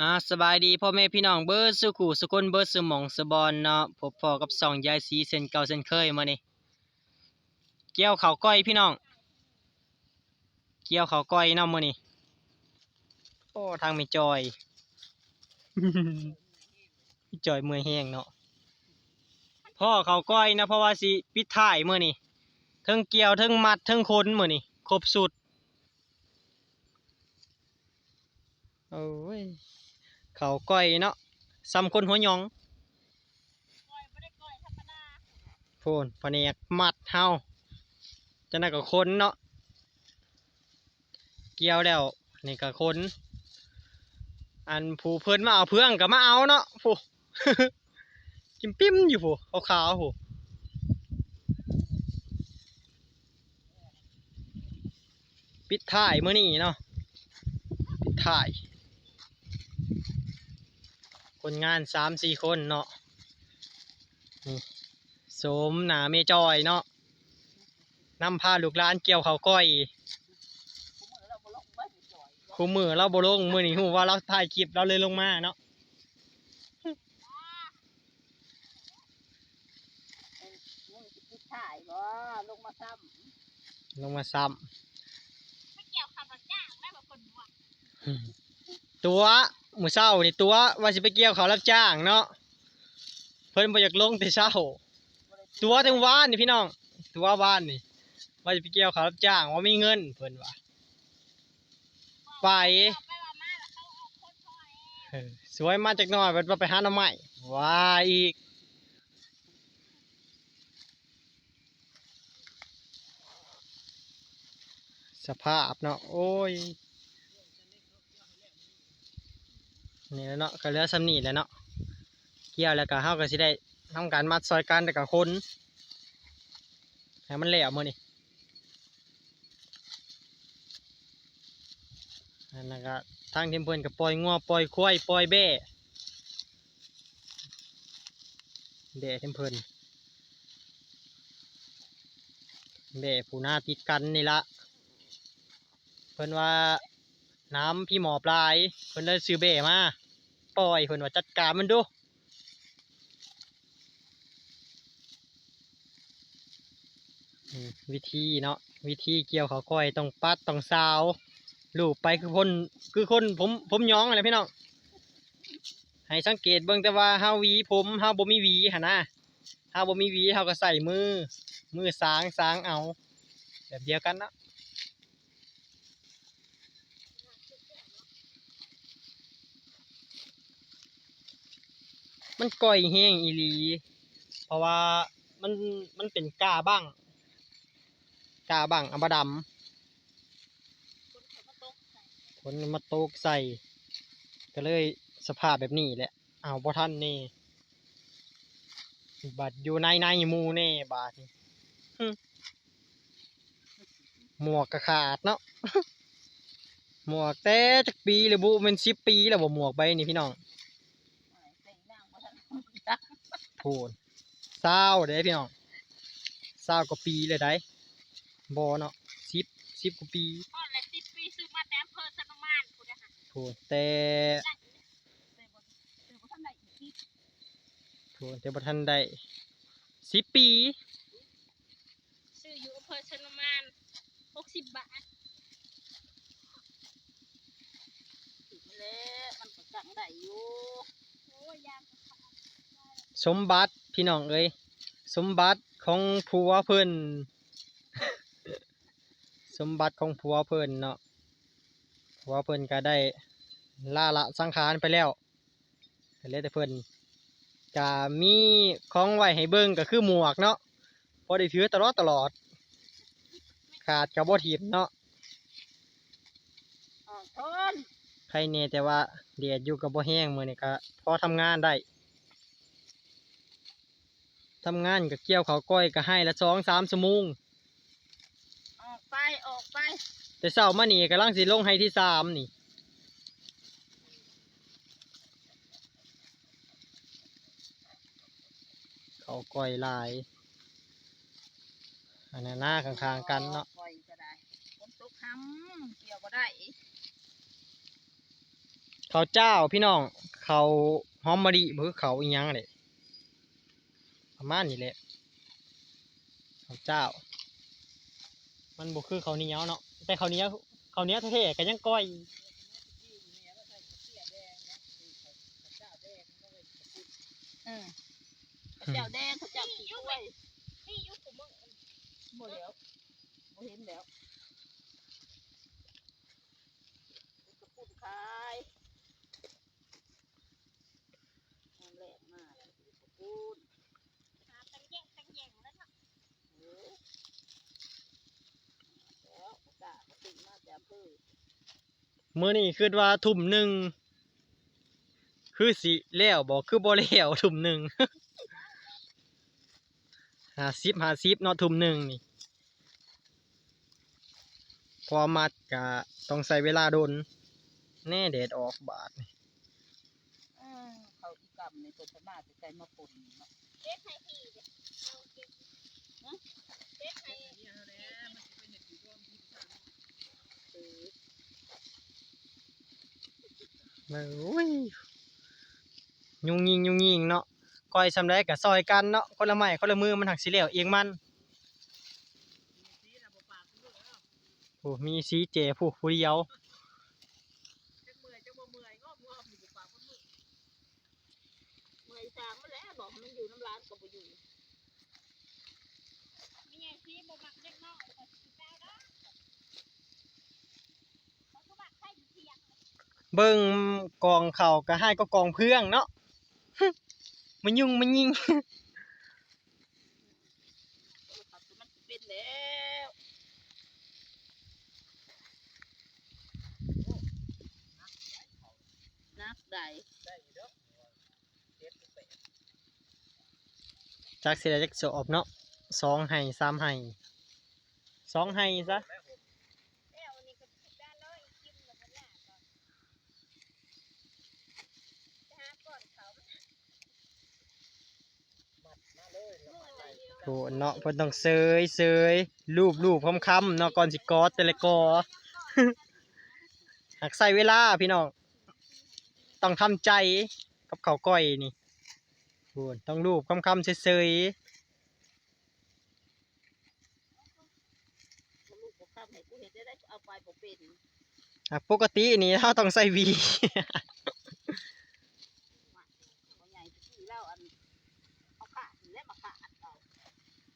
อ่าสบายดีพ่อแม่พี่น้องเบิร์ดสุขุสุคนเบิร์ดสมองสบอนเนาะพบพอกับสองยายสีเส้นเก่าเส้นเคยมานี่เกี่ยวเขาวก้อยพี่น้อง เกี่ยวเขาวก้อยเนาะมื้อนี้โอ้ทางไม่จอยพี่จอยเมื่อยแห้งเนาะพ่อเขาวก้อยนะเพราะว่าสิปิดท้ายมื้อนี้เทั้งเกี่ยวเทั้งมัดเทั้งคนมื้อนี้ครบสุดโอ้ย เขาก้อยเนาะซ้ำคนหัวยองโฟนพเนกมัดเฮาจะนั่นก็คนเนาะเกี่ยวแล้วนี่ก็คน อันผู้เพิ่นมาเอาเพื่องก็มาเอาเนาะผู้กิมปิ้มอยู่ผู้ขาวๆผู้ปิดท้ายเมื้อนี้เนาะปิดท้าย คนงานสามสี่คนเนาะนี่โสมหนาเมจอยเนาะนำพาลูกหลานเกี่ยวเขาวก้อยคู่มือเราบ่ลงมือนี่หูว่าเราถ่ายคลิปเราเลยลงมาเนาะมึงสิปิดถ่ายบ่ลงมาซ้ลงมาซ้ไม่เกี่ยวคำรับจ้างไม่บอกคนบ่ำตัว มือเศร้านี่ตัวว่าสิไปเกี่ยวเขารับจ้างเนาะเพิ่นบ่อยากลงแต่เช้า ตัวถึงว่านนี่พี่น้อง ตัวว่านนี่ว่าจะไปเกี่ยวเขารับจ้างว่ามีเงินเพิ่นว่าไปเออสวยมาจากหน้อยเพิ่นว่าไปหาหน่อไม้ว่าอีกสภาพเนาะโอ้ย นี่แล้วเนาะก็เหลือสำนีแล้วเนาะเกี่ยวแล้วก็เฮาก็สิได้ทำการมัดซอยกันแต่กับคนให้มันแหล้วมื้อนี้อันนั้นก็ทางทีมเพิ่นก็ปล่อยงัวปล่อยควายปล่อยแบ่แบ่ทีมเพิ่นแบ่ผู้หน้าติดกันนี่ละเพิ่นว่า น้ำพี่หมอปลายเพิ่นเลยซื้อเบ้มา ปล่อยเพิ่นว่าจัดการมันดูวิธีเนาะวิธีเกี่ยวเขาก้อยต้องปัดต้องซาวลูบไปคือคนคือคนผมผมย้องอะไรพี่น้องให้สังเกตเบิ่งแต่ว่าเฮาวีผมเฮาบ่มีวีหั่นะเฮาบ่มีวีเฮาก็ใส่มือ มือสางสางเอา แบบเดียวกันเนาะ มันก่อยแห้งอีหลี เพราะว่ามันมันเป็นกาบ้าง กาบ้างอับดคนเขามาตกใส่ำคนมาโตกใส่ ก็เลยสภาพแบบนี้แหละเอาบ่ท่านนี่บาดอยู่ในในมูแน่บาดนี่หมวกกระขาดเนาะหมวกแต่จักปีเลยบุเป็นสิบปีแล้วบ่หมวกใบนี่พี่น้อง ใส่นางบ่ทันจั กพูนเศร้าเด้พี่น้องเศร้ากว่าปีเลยได้บอเนาะสิบสิบกว่าปีพ่อเลยสิบปีซื้อมาแต่อำเภอสนมานพูดนะคะพูนแต่ได้แต่บ่แต่บ่ทันได้อีกทีพูนแต่บ่ทันได้สิบปี ซื้ออยู่อำเภอสนมาน60บาทถึงแล้วมันก็จังได้อยู่โอ้ยยาม สมบัติพี่น้องเอ้ยสมบัติของผัวเพิ่นสมบัติของผัวเพิ่นเนาะผัวเพิ่นก็ได้ล่าละสังขารไปแล้วก็เหลยแต่เพิ่นจะมีของไว้ให้เบิ่งก็คือหมวกเนาะพอได้ถือตลอดตลอด ขาดกับบ่ถีบเนาะอ่อนทนใครเนี่ยแต่ว่าแดดอยู่กับบ่แห้งมื้อนี้ก็พอทำงานได้ ทำงานกับเกี่ยวเขาวก้อยก็ให้ละสองสามชั่วโมงออกไปออกไปแต่เช้ามานี่กำลังสิลงให้ที่สามนี่ เขาวก้อยหลาย อันนั้นหน้าข้างๆกันเนาะ ปล่อยก็ได้ฝนตกห้ำเกี่ยวก็ได้เขาวเจ้าพี่น้องเขาวหอมมะลิบ่คือเขาวอีหยังเลย ประมาณนี้แหละเขาวเจ้า มันบ่คือเขาวเหนียวเนาะแต่เขาวเหนียวเขาวเหนียวเท่ๆก็ยังก้อยอืมข้าวเจ้าแดงข้าวเจ้าขี้กล้วยนี่ยุคของมึงบ่แล้วบ่เห็นแล้วกระปุกขายน้ำแรกมากกระปุกตังแยงตังแยงแล้วเนาะเออแล้วกระดาษกระติกมาแต่อำ เมื้อนี้คิดว่าทุ่มหนึ่งคือสิแล้วบ่คือบ่แล้วทุ่มหนึ่งหาสิบหาสิบเนาะทุ่มหนึ่งนี่พอมัดกะต้องใส่เวลาโดน แน่แดดออกบาดนี่เขาอีกรรมในตัวสมาจะใจมาปนเนาะเก็บให้พี่เด้อเอาะเก็บให้ เออโอ้ยยุงยิงยุงยิงเนาะก้อยซำได้กะซอยกันเนาะคนละไม้คนละมือมันหักสิแล้วเองมันโอ้มีสีเจผู้ผู้เดียว เมื่อยสางมาแล้วบอกมันอยู่น้ำร้านก็บ่อยู่มีไงสิบ่มักเด็กน้อยก็สิแปลเด้อเขาก็มักใส่เสียง เบิ่งกองเข่าก็ให้ก็กองเพื่องเนาะมันยุ่งมันยิงครับมันสิเป็นแล้วนักใดจากเสียจากสอบเนาะสองให้สามให้สองให้ซะ แล้วนี่ก็คิดได้เลยกินแล้วมันยากก่อนจะหาก่อนเขา โหเนาะเพิ่นต้องเซยเซยรูปรูปคำคำๆเนาะก่อนสิกอดแต่ละกอหักใส่เวลาพี่น้องต้องทำใจกับเขาวก้อยนี่โหต้องรูปคำคำๆเซยลูกบ่ข้ามให้กูเห็นได้ได้เอาไปบ่เป็นๆอะปกตินี่เราต้องใส่หวี บ่ใหญ่ที่เล่าอันเอาขาดแล้วมาขาดเอา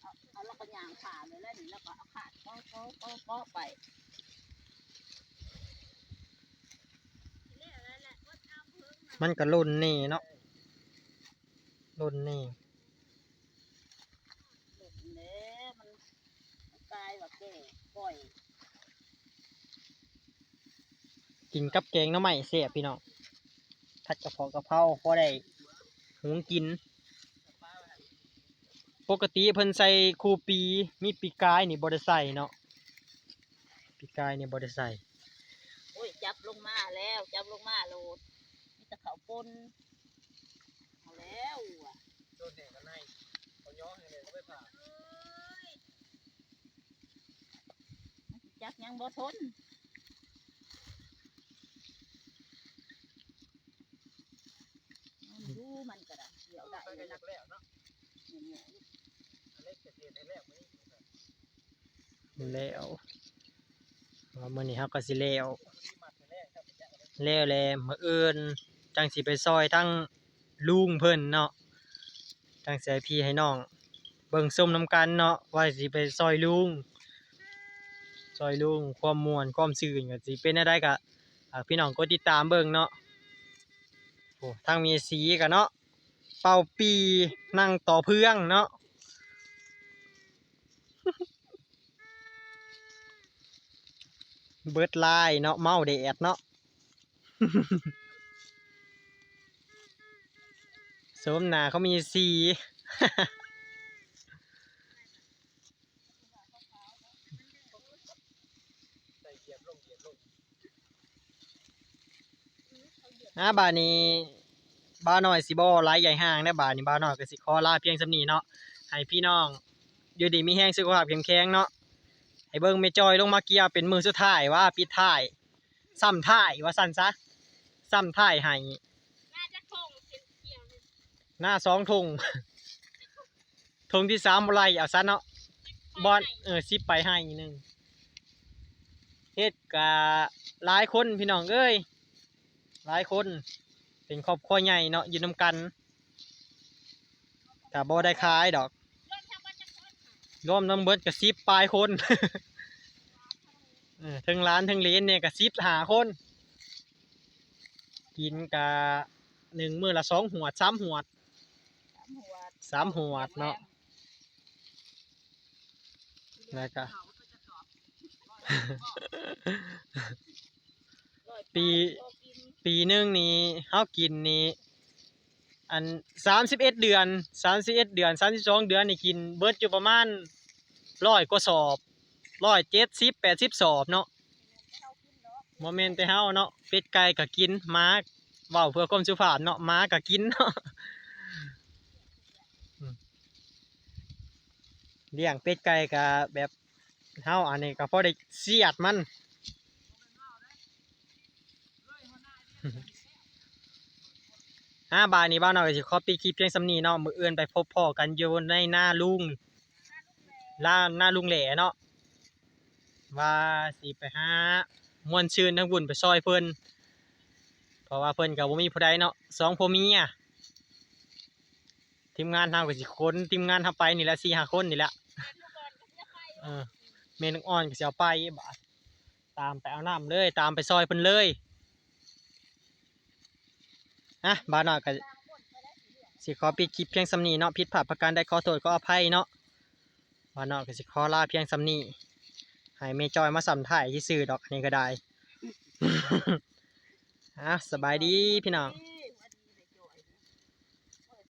เอาเอาแล้วก็ยางขาดเลยแล้วนี่แล้วก็เอา ขาดก็ก็ก็ก็ไปมันก็ล่นนี่เนาะล่นนี่หลุดเน้มันมันกลายว่าแก่ปล่อยกินกับแกงหน้ำใหม่เสียพี่น้องผัดกะเพราะกะเพราพอได้หุงกิน ปกติเพิ่นใส่คูปีมีปีกายนี่บ่ได้ใส่เนาะ ปีกายนี่บ่ได้ใส่โอ้ยจับลงมาแล้วจับลงมาโลดมีแต่เขาปนเอาแล้วอะโดนแดดกันในเขาย้อให้เลยเขาไปผ่าจักยังบ่ทนมันดูมันก็ได้เดี๋ยวได้เลยแล้วเนาะเนี่ยเล็กเศษให้แล้วแล้ ว่ามื้อนี้เฮาก็สิแล้วแล้วแลมื้ออื่นจังสิไปซอยทั้งลุงเพิ่นเนาะจังสิให้พี่ให้น้อง เบิ่งส้มน้ำกันเนาะว่าสิไปซอยลุงซอยลุงความม่วนความซื่นก็สิเป็นได้ก็อ่าพี่น้องกดติดตามเบิ่งเนาะโอ้ทางมีสีกันเนาะเป่าปีนั่งต่อเพื่องเนาะ เบิดลายเนาะเมาแดดเนาะสมหนาเขามีสีอ่าบาดนี้บ้าน้อยสิบ่ไลายใหญ่ห้างนะบาดนี้บ้าน้อยก็สิขอลาเพียงสำนี้เนาะให้พี่น้อง อยู่ดีมีแห้งสุขภาพแข็งแรงเนาะ ให้เบิ่งแม่จอยลงมาเกียร์เป็นมือสุดท้ายว่าปิดท้ายซ้ำท้ายว่าสั่นซะซ้ำท้ายให้น่าจะคงเป็นเกี่ยวเลยหน้าสองทงทงที่สามบ่ไรเอาซะเนาะบอลเออสิบไปให้อีกหนึ่งเฮ็ดกะหลายคนพี่น้องเอ้ยหลายคน เป็นครอบครัวใหญ่เนาะอยู่นำกันกะบ่ได้ขายดอก รถทำมาจากคน รวมทั้งเบิดกะสิบปลายคนทั้งร้านทั้งเลนเนี่ยกะสิบหาคน กินกะหนึ่งมือละสองหัวดสามหัวสามหัวเนาะแล้วก็ปีปีหนึ่งนี่เฮากินนี่ อันสามสิบเอ็ดเดือนสามสิบเอ็ดเดือนสามสิบสองเดือนนี่กินเบิร์ดอยู่ประมาณร้อยกว่าสอบร้อยเจ็ดสิบแปดสิบสอบเนาะโมเมนต์แต่เฮาเนาะเป็ดไก่ก็กินม้าเว้าเพื่อความสุภาพเนาะม้าก็กินเนาะเลี้ยงเป็ดไก่ก็แบบเฮาอันนี้ก็พอได้เสียดมัน ห้าบาทนี้บ้านเราก็สิขอปีคลิปเพียงสำนีเนาะมือเอื่นไปพบพ่อกันอยู่ในหน้าลุงล่าหน้าลุงแหล่เนาะว่าสิไปหามวนชื่นทั้งบุญไปซอยเพิ่นเพราะว่าเพิ่นกับบ่มีผู้ใดเนาะสองพ่อเมียทีมงานเฮาก็สิคนทีมงานเฮาไปนี่แหละ4 5คนนี่แหละเออเมนอ่อนก็สิเอาไปบาตามไปเอาน้ำเลย ตามไปซอยเพิ่นเลย นะบ้านเราก็สิขอปิดคลิปเพียงสำนีเนาะผิดพลาประการได้ขอโทษก็อภัยเนาะบ้าเนาะก็สิขอลาเพียงสำนีให้เมจอยมาสัมถ่ายที่สื่อดอกอันนี้ก็ได้ อะสบายดีพี่น้อง